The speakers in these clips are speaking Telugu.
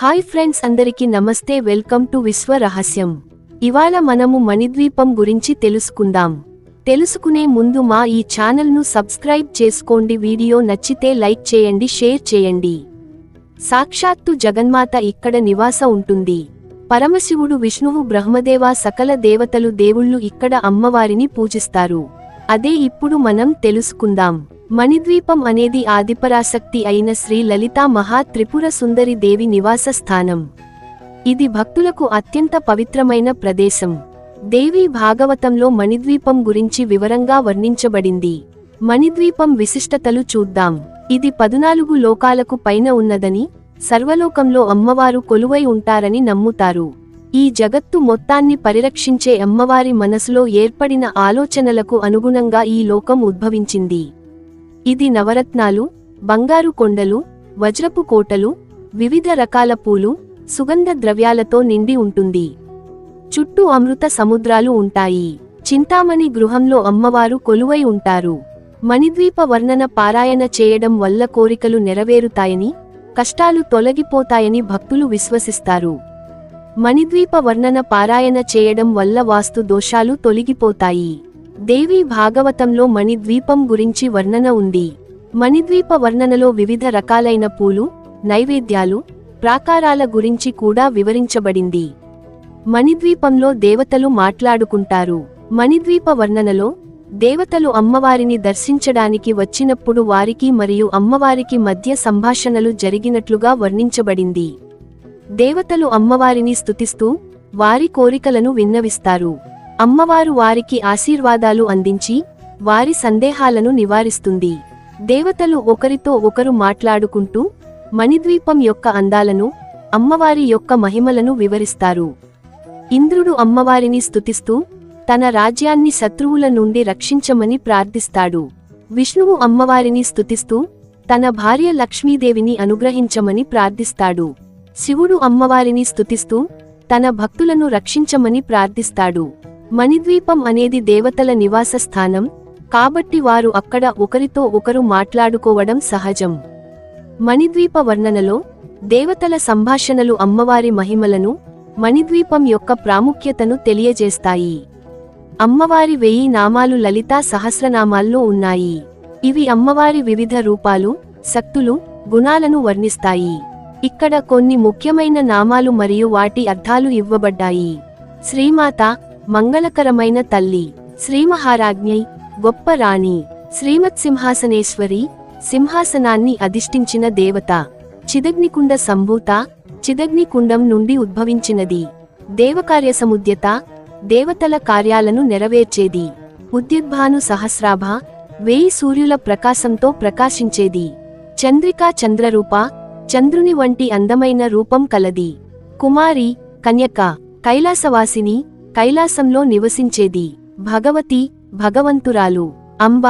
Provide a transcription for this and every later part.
హాయ్ ఫ్రెండ్స్ అందరికి నమస్తే వెల్కమ్ టు విశ్వ రహస్యం. ఇవాళ మనము మణిద్వీపం గురించి తెలుసుకుందాం. తెలుసుకునే ముందు మా ఈ ఛానల్ను సబ్స్క్రైబ్ చేసుకోండి వీడియో నచ్చితే లైక్ చేయండి షేర్ చేయండి. సాక్షాత్తు జగన్మాత ఇక్కడ నివాస ఉంటుంది. పరమశివుడు విష్ణువు బ్రహ్మదేవ సకల దేవతలు దేవుళ్ళు ఇక్కడ అమ్మవారిని పూజిస్తారు. అదే ఇప్పుడు మనం తెలుసుకుందాం. మణిద్వీపం అనేది ఆదిపరాశక్తి అయిన శ్రీ లలితా మహా త్రిపుర సుందరి దేవి నివాస స్థానం. ఇది భక్తులకు అత్యంత పవిత్రమైన ప్రదేశం. దేవి భాగవతంలో మణిద్వీపం గురించి వివరంగా వర్ణించబడింది. మణిద్వీపం విశిష్టతలు చూద్దాం. ఇది పదునాలుగు లోకాలకు పైన ఉన్నదని సర్వలోకంలో అమ్మవారు కొలువై ఉంటారని నమ్ముతారు. ఈ జగత్తు మొత్తాన్ని పరిరక్షించే అమ్మవారి మనసులో ఏర్పడిన ఆలోచనలకు అనుగుణంగా ఈ లోకం ఉద్భవించింది. ఇది నవరత్నాలు బంగారు కొండలు వజ్రపు కోటలు వివిధ రకాల పూలు సుగంధ ద్రవ్యాలతో నిండి ఉంటుంది. చుట్టూ అమృత సముద్రాలు ఉంటాయి. చింతామణి గృహంలో అమ్మవారు కొలువై ఉంటారు. మణిద్వీప వర్ణన పారాయణ చేయడం వల్ల కోరికలు నెరవేరుతాయని కష్టాలు తొలగిపోతాయని భక్తులు విశ్వసిస్తారు. మణిద్వీప వర్ణన పారాయణ చేయడం వల్ల వాస్తు దోషాలు తొలగిపోతాయి. దేవి భాగవతంలో మణిద్వీపం గురించి వర్ణన ఉంది. మణిద్వీప వర్ణనలో వివిధ రకాలైన పూలు నైవేద్యాలు ప్రాకారాల గురించి కూడా వివరించబడింది. మణిద్వీపంలో దేవతలు మాట్లాడుకుంటారు. మణిద్వీప వర్ణనలో దేవతలు అమ్మవారిని దర్శించడానికి వచ్చినప్పుడు వారికి మరియు అమ్మవారికి మధ్య సంభాషణలు జరిగినట్లుగా వర్ణించబడింది. దేవతలు అమ్మవారిని స్తుతిస్తూ వారి కోరికలను విన్నవిస్తారు. అమ్మవారు వారికి ఆశీర్వాదాలు అందించి వారి సందేహాలను నివారిస్తుంది. దేవతలు ఒకరితో ఒకరు మాట్లాడుకుంటూ మణిద్వీపం యొక్క అందాలను అమ్మవారి యొక్క మహిమలను వివరిస్తారు. ఇంద్రుడు అమ్మవారిని స్తుతిస్తూ తన రాజ్యాన్ని శత్రువుల నుండి రక్షించమని ప్రార్థిస్తాడు. విష్ణువు అమ్మవారిని స్తుతిస్తూ తన భార్య లక్ష్మీదేవిని అనుగ్రహించమని ప్రార్థిస్తాడు. శివుడు అమ్మవారిని స్థుతిస్తూ తన భక్తులను రక్షించమని ప్రార్థిస్తాడు. మణిద్వీపం అనేది దేవతల నివాస స్థానం కాబట్టి వారు అక్కడ ఒకరితో ఒకరు మాట్లాడుకోవడం సహజం. మణిద్వీప వర్ణనలో దేవతల సంభాషణలు అమ్మవారి మహిమలను మణిద్వీపం యొక్క ప్రాముఖ్యతను తెలియజేస్తాయి. అమ్మవారి వెయ్యి నామాలు లలితా సహస్రనామాల్లో ఉన్నాయి. ఇవి అమ్మవారి వివిధ రూపాలు శక్తులు గుణాలను వర్ణిస్తాయి. ఇక్కడ కొన్ని ముఖ్యమైన నామాలు మరియు వాటి అర్థాలు ఇవ్వబడ్డాయి. శ్రీమాత మంగళకరమైన తల్లి. శ్రీమహారాజ్ఞై గొప్ప రాణి. శ్రీమత్సింహాసనేశ్వరి సింహాసనాన్ని అధిష్ఠించిన దేవత. చిదగ్నికుండ సంభూత చిదగ్నికుండం నుండి ఉద్భవించినది. దేవకార్యసముద్యత దేవతల కార్యాలను నెరవేర్చేది. ఉద్యుద్భాను సహస్రాభ వేయి సూర్యుల ప్రకాశంతో ప్రకాశించేది. చంద్రికా చంద్రరూప చంద్రుని వంటి అందమైన రూపం కలది. కుమారి కన్యక కైలాసవాసిని కైలాసంలో నివసించేది భగవతి భగవంతురాలు అంబ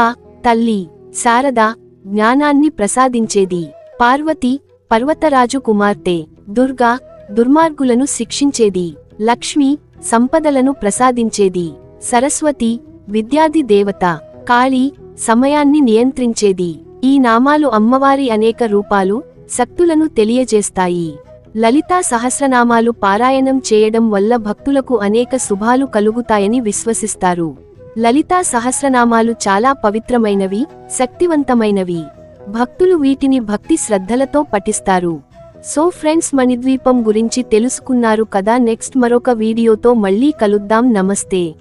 తల్లి శారద జ్ఞానాన్ని ప్రసాదించేది. పార్వతి పర్వతరాజు కుమార్తె దుర్గా దుర్మార్గులను శిక్షించేది. లక్ష్మి సంపదలను ప్రసాదించేది. సరస్వతి విద్యాది దేవత కాళి సమయాన్ని నియంత్రించేది. ఈ నామాలు అమ్మవారి అనేక రూపాలు శక్తులను తెలియజేస్తాయి. లలితా సహస్రనామాలు పారాయణం చేయడం వల్ల భక్తులకు అనేక శుభాలు కలుగుతాయని విశ్వసిస్తారు. లలితా సహస్రనామాలు చాలా పవిత్రమైనవి శక్తివంతమైనవి. భక్తులు వీటిని భక్తి శ్రద్ధలతో పఠిస్తారు. సో ఫ్రెండ్స్ మణిద్వీపం గురించి తెలుసుకున్నారు కదా నెక్స్ట్ మరొక వీడియోతో మళ్ళీ కలుద్దాం. నమస్తే.